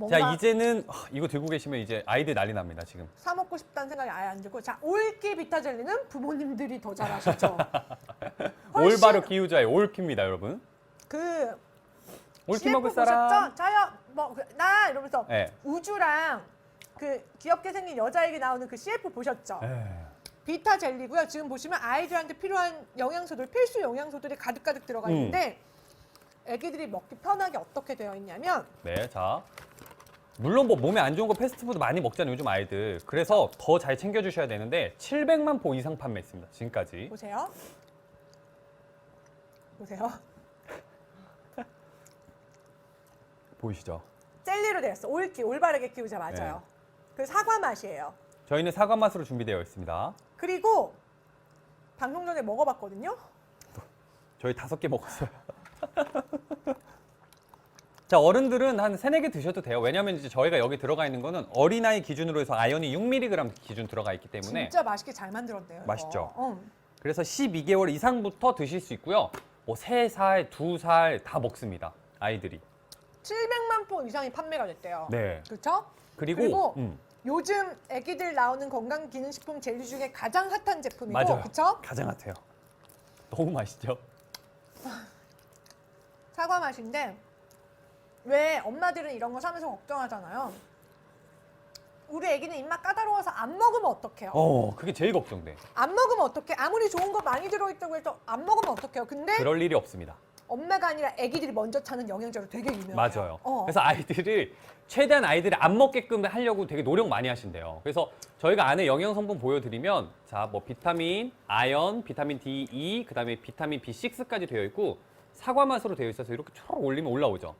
뭔가 자 이제는 아, 이거 들고 계시면 이제 아이들 난리 납니다 지금. 사 먹고 싶다는 생각이 아예 안 들고 자 올기 비타 젤리는 부모님들이 더 잘하시죠. 훨씬 올바로 키우자의 올키입니다 여러분. 그 올키 먹을 사람. 보셨죠? 저요 뭐나 이러면서 네. 우주랑 그 귀엽게 생긴 여자에게 나오는 그 CF 보셨죠? 에. 비타 젤리고요. 지금 보시면 아이들한테 필요한 영양소들 필수 영양소들이 가득가득 들어가 음. 있는데 애기들이 먹기 편하게 어떻게 되어 있냐면 네, 자. 물론 뭐 몸에 안 좋은 거 패스트푸드 많이 먹잖아요, 요즘 아이들. 그래서 더 잘 챙겨주셔야 되는데 700만 포 이상 판매했습니다, 지금까지. 보세요. 보세요. 보이시죠? 젤리로 되었어. 올기 올바르게 키우자 맞아요. 네. 그 사과 맛이에요. 저희는 사과 맛으로 준비되어 있습니다. 그리고 방송 전에 먹어봤거든요. 저희 다섯 개 먹었어요. 자, 어른들은 한 세네 개 드셔도 돼요. 왜냐면 이제 저희가 여기 들어가 있는 거는 어린아이 기준으로 해서 아연이 6mg 기준 들어가 있기 때문에 진짜 맛있게 잘 만들었네요. 이거. 맛있죠? 응. 그래서 12개월 이상부터 드실 수 있고요. 뭐 3살, 2살 다 먹습니다. 아이들이. 700만 포 이상이 판매가 됐대요. 네. 그렇죠? 그리고, 그리고 음, 요즘 애기들 나오는 건강기능식품 젤리 중에 가장 핫한 제품이고, 맞아요. 그렇죠? 가장 핫해요. 너무 맛있죠? 사과 맛인데 왜 엄마들은 이런 거 사면서 걱정하잖아요. 우리 애기는 입맛 까다로워서 안 먹으면 어떡해요? 어, 그게 제일 걱정돼. 안 먹으면 어떡해? 아무리 좋은 거 많이 들어있다고 해도 안 먹으면 어떡해요? 근데 그럴 일이 없습니다. 엄마가 아니라 애기들이 먼저 찾는 영양제로 되게 유명해요. 맞아요. 어. 그래서 아이들을 최대한 아이들이 안 먹게끔 하려고 되게 노력 많이 하신대요. 그래서 저희가 안에 영양 성분 보여드리면 자, 뭐 비타민, 아연, 비타민 D, E, 그다음에 비타민 B6까지 되어 있고 사과 맛으로 되어 있어서 이렇게 쭉 올리면 올라오죠.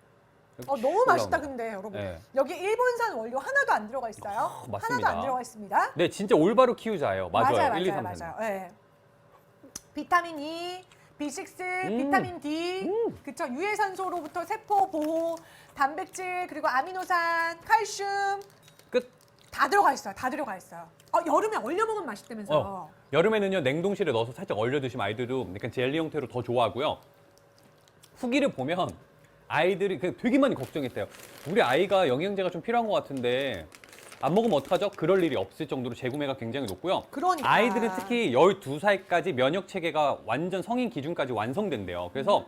어, 쭉 너무 맛있다. 근데 여러분. 네. 여기 일본산 원료 하나도 안 들어가 있어요. 아, 맞습니다. 하나도 안 들어가 있습니다. 네, 진짜 올바로 키우자예요. 맞아요. 맞아요, 1, 2, 맞아요, 3, 4. 맞아요. 예. 비타민 E, B6, 음. 비타민 D, 그쵸? 유해산소로부터 세포 보호, 단백질 그리고 아미노산, 칼슘 끝. 다 들어가 있어요. 다 들어가 있어요. 어, 여름에 얼려 먹으면 맛있다면서요. 어. 여름에는요 냉동실에 넣어서 살짝 얼려 드시면 아이들도 약간 젤리 형태로 더 좋아하고요. 후기를 보면 아이들이 그 되게 많이 걱정했대요. 우리 아이가 영양제가 좀 필요한 것 같은데 안 먹으면 어떡하죠? 그럴 일이 없을 정도로 재구매가 굉장히 높고요. 그러니까. 아이들은 특히 12살까지 면역 체계가 완전 성인 기준까지 완성된대요. 그래서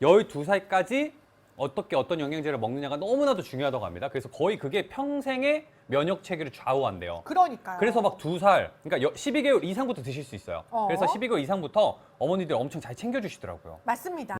12살까지 어떻게 어떤 영양제를 먹느냐가 너무나도 중요하다고 합니다. 그래서 거의 그게 평생의 면역 체계를 좌우한대요. 그러니까요. 그래서 막 두 살, 그러니까 여- 12개월 이상부터 드실 수 있어요. 어. 그래서 12개월 이상부터 어머니들 엄청 잘 챙겨주시더라고요. 맞습니다.